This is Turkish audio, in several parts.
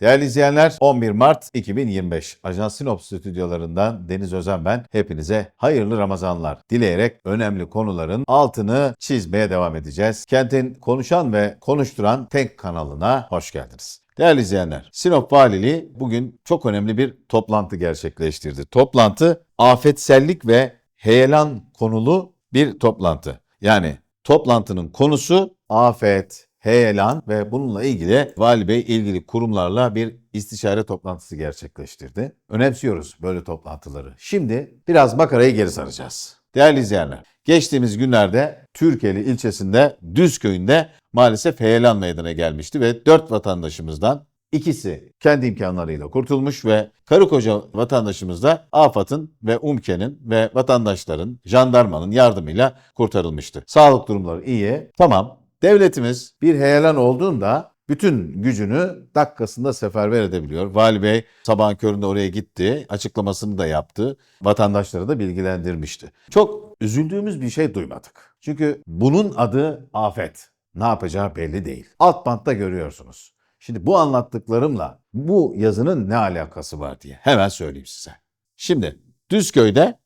Değerli izleyenler 11 Mart 2025 Ajans Sinop stüdyolarından Deniz Özen ben. Hepinize hayırlı Ramazanlar dileyerek önemli konuların altını çizmeye devam edeceğiz. Kentin konuşan ve konuşturan tek kanalına hoş geldiniz. Değerli izleyenler, Sinop Valiliği bugün çok önemli bir toplantı gerçekleştirdi. Toplantı afetsellik ve heyelan konulu bir toplantı. Yani toplantının konusu afet, heyelan ve bununla ilgili Vali Bey ilgili kurumlarla bir istişare toplantısı gerçekleştirdi. Önemsiyoruz böyle toplantıları. Şimdi biraz makarayı geri saracağız. Değerli izleyenler, geçtiğimiz günlerde Türkeli ilçesinde Düzköy'ünde maalesef heyelan meydana gelmişti ve dört vatandaşımızdan İkisi kendi imkanlarıyla kurtulmuş ve karı koca vatandaşımız da AFAD'ın ve UMKE'nin ve vatandaşların, jandarmanın yardımıyla kurtarılmıştı. Sağlık durumları iyi. Tamam. Devletimiz bir heyelan olduğunda bütün gücünü dakikasında seferber edebiliyor. Vali Bey sabahın köründe oraya gitti, açıklamasını da yaptı, vatandaşları da bilgilendirmişti. Çok üzüldüğümüz bir şey duymadık. Çünkü bunun adı afet. Ne yapacağı belli değil. Alt bantta görüyorsunuz. Şimdi bu anlattıklarımla bu yazının ne alakası var diye hemen söyleyeyim size. Şimdi Düzköy'de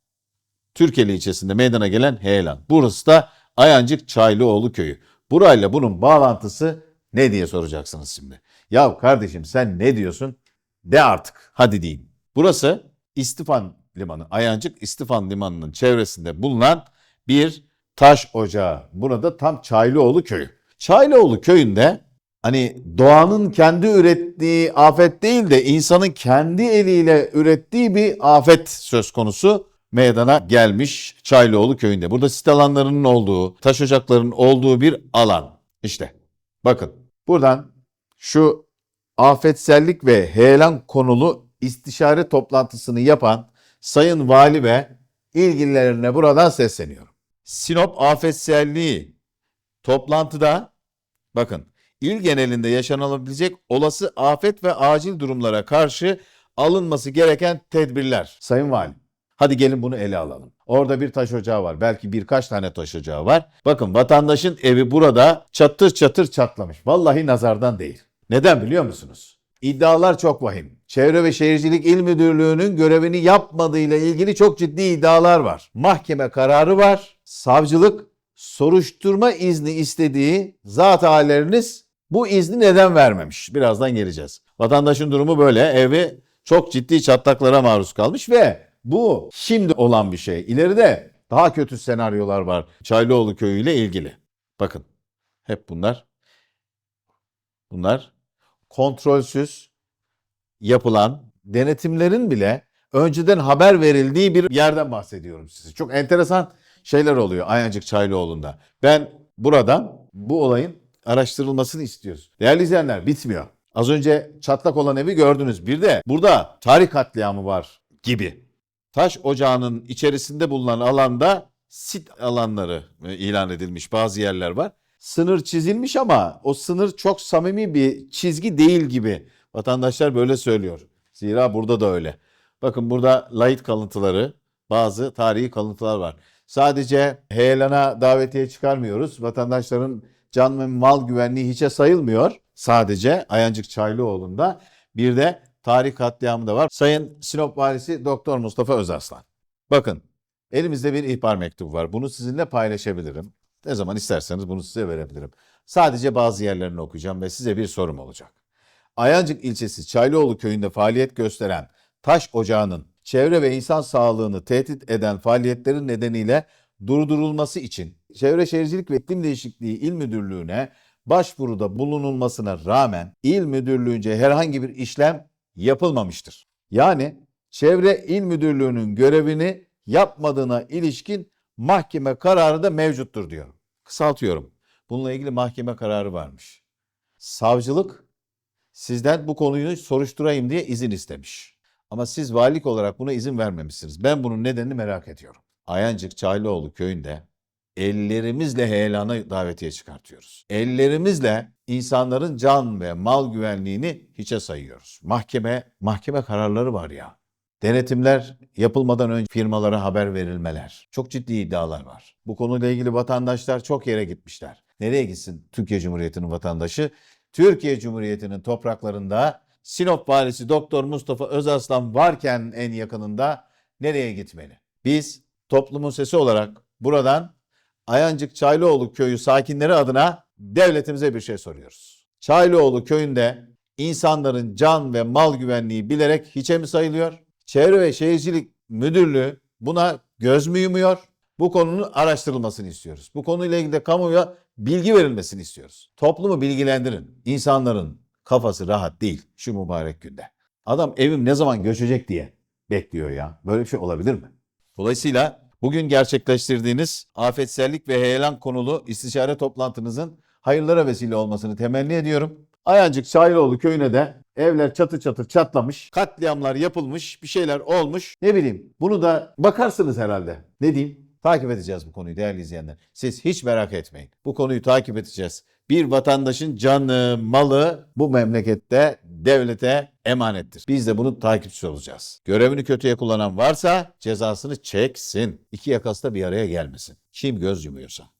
Türkeli ilçesinde meydana gelen heyelan. Burası da Ayancık Çaylıoğlu köyü. Burayla bunun bağlantısı ne diye soracaksınız şimdi. Ya kardeşim sen ne diyorsun? De artık. Hadi diyeyim. Burası İstifan Limanı, Ayancık İstifan Limanı'nın çevresinde bulunan bir taş ocağı. Burada tam Çaylıoğlu köyü. Çaylıoğlu köyünde hani doğanın kendi ürettiği afet değil de insanın kendi eliyle ürettiği bir afet söz konusu meydana gelmiş Çaylıoğlu köyünde. Burada sit alanlarının olduğu, taş ocaklarının olduğu bir alan. İşte bakın buradan şu afetsellik ve heyelan konulu istişare toplantısını yapan Sayın Vali ve ilgililerine buradan sesleniyorum. Sinop afetselliği toplantıda bakın il genelinde yaşanabilecek olası afet ve acil durumlara karşı alınması gereken tedbirler. Sayın Valim, hadi gelin bunu ele alalım. Orada bir taş ocağı var. Belki birkaç tane taş ocağı var. Bakın vatandaşın evi burada çatır çatır çatlamış. Vallahi nazardan değil. Neden biliyor musunuz? İddialar çok vahim. Çevre ve Şehircilik İl Müdürlüğü'nün görevini yapmadığıyla ilgili çok ciddi iddialar var. Mahkeme kararı var. Savcılık soruşturma izni istediği zat halleriniz bu izni neden vermemiş? Birazdan geleceğiz. Vatandaşın durumu böyle. Evi çok ciddi çatlaklara maruz kalmış ve bu şimdi olan bir şey. İleride daha kötü senaryolar var Çaylıoğlu köyü ile ilgili. Bakın hep bunlar bunlar kontrolsüz yapılan denetimlerin bile önceden haber verildiği bir yerden bahsediyorum size. Çok enteresan şeyler oluyor Ayancık Çaylıoğlu'nda. Ben buradan bu olayın araştırılmasını istiyoruz. Değerli izleyenler bitmiyor. Az önce çatlak olan evi gördünüz. Bir de burada tarih katliamı var gibi. Taş ocağının içerisinde bulunan alanda sit alanları e, ilan edilmiş bazı yerler var. Sınır çizilmiş ama o sınır çok samimi bir çizgi değil gibi. Vatandaşlar böyle söylüyor. Zira burada da öyle. Bakın burada layit kalıntıları, bazı tarihi kalıntılar var. Sadece heyelana davetiye çıkarmıyoruz. Vatandaşların can ve mal güvenliği hiçe sayılmıyor. Sadece Ayancık Çaylıoğlu'nda bir de tarih katliamı da var. Sayın Sinop Valisi Doktor Mustafa Özarslan. Bakın elimizde bir ihbar mektubu var. Bunu sizinle paylaşabilirim. Ne zaman isterseniz bunu size verebilirim. Sadece bazı yerlerini okuyacağım ve size bir sorum olacak. Ayancık ilçesi Çaylıoğlu köyünde faaliyet gösteren taş ocağının çevre ve insan sağlığını tehdit eden faaliyetlerin nedeniyle durdurulması için Çevre Şehircilik ve İklim Değişikliği İl Müdürlüğü'ne başvuruda bulunulmasına rağmen il müdürlüğünce herhangi bir işlem yapılmamıştır. Yani Çevre İl Müdürlüğü'nün görevini yapmadığına ilişkin mahkeme kararı da mevcuttur diyor. Kısaltıyorum. Bununla ilgili mahkeme kararı varmış. Savcılık sizden bu konuyu soruşturayım diye izin istemiş. Ama siz valilik olarak buna izin vermemişsiniz. Ben bunun nedenini merak ediyorum. Ayancık Çaylıoğlu köyünde ellerimizle heyelana davetiye çıkartıyoruz. Ellerimizle insanların can ve mal güvenliğini hiçe sayıyoruz. Mahkeme mahkeme kararları var ya. Denetimler yapılmadan önce firmalara haber verilmeler. Çok ciddi iddialar var. Bu konuyla ilgili vatandaşlar çok yere gitmişler. Nereye gitsin Türkiye Cumhuriyeti'nin vatandaşı? Türkiye Cumhuriyeti'nin topraklarında Sinop valisi Doktor Mustafa Özaslan varken en yakınında nereye gitmeli? Biz toplumun sesi olarak buradan Ayancık Çaylıoğlu köyü sakinleri adına devletimize bir şey soruyoruz. Çaylıoğlu köyünde insanların can ve mal güvenliği bilerek hiçe mi sayılıyor? Çevre ve Şehircilik Müdürlüğü buna göz mü yumuyor? Bu konunun araştırılmasını istiyoruz. Bu konuyla ilgili de kamuoya bilgi verilmesini istiyoruz. Toplumu bilgilendirin. İnsanların kafası rahat değil şu mübarek günde. Adam evim ne zaman göçecek diye bekliyor ya. Böyle bir şey olabilir mi? Dolayısıyla bugün gerçekleştirdiğiniz afetsellik ve heyelan konulu istişare toplantınızın hayırlara vesile olmasını temenni ediyorum. Ayancık Çaylıoğlu köyüne de evler çatır çatır çatlamış, katliamlar yapılmış, bir şeyler olmuş. Ne bileyim bunu da bakarsınız herhalde. Ne diyeyim? Takip edeceğiz bu konuyu değerli izleyenler. Siz hiç merak etmeyin. Bu konuyu takip edeceğiz. Bir vatandaşın canı, malı bu memlekette devlete emanettir. Biz de bunun takipçisi olacağız. Görevini kötüye kullanan varsa cezasını çeksin. İki yakası da bir araya gelmesin. Kim göz yumuyorsa.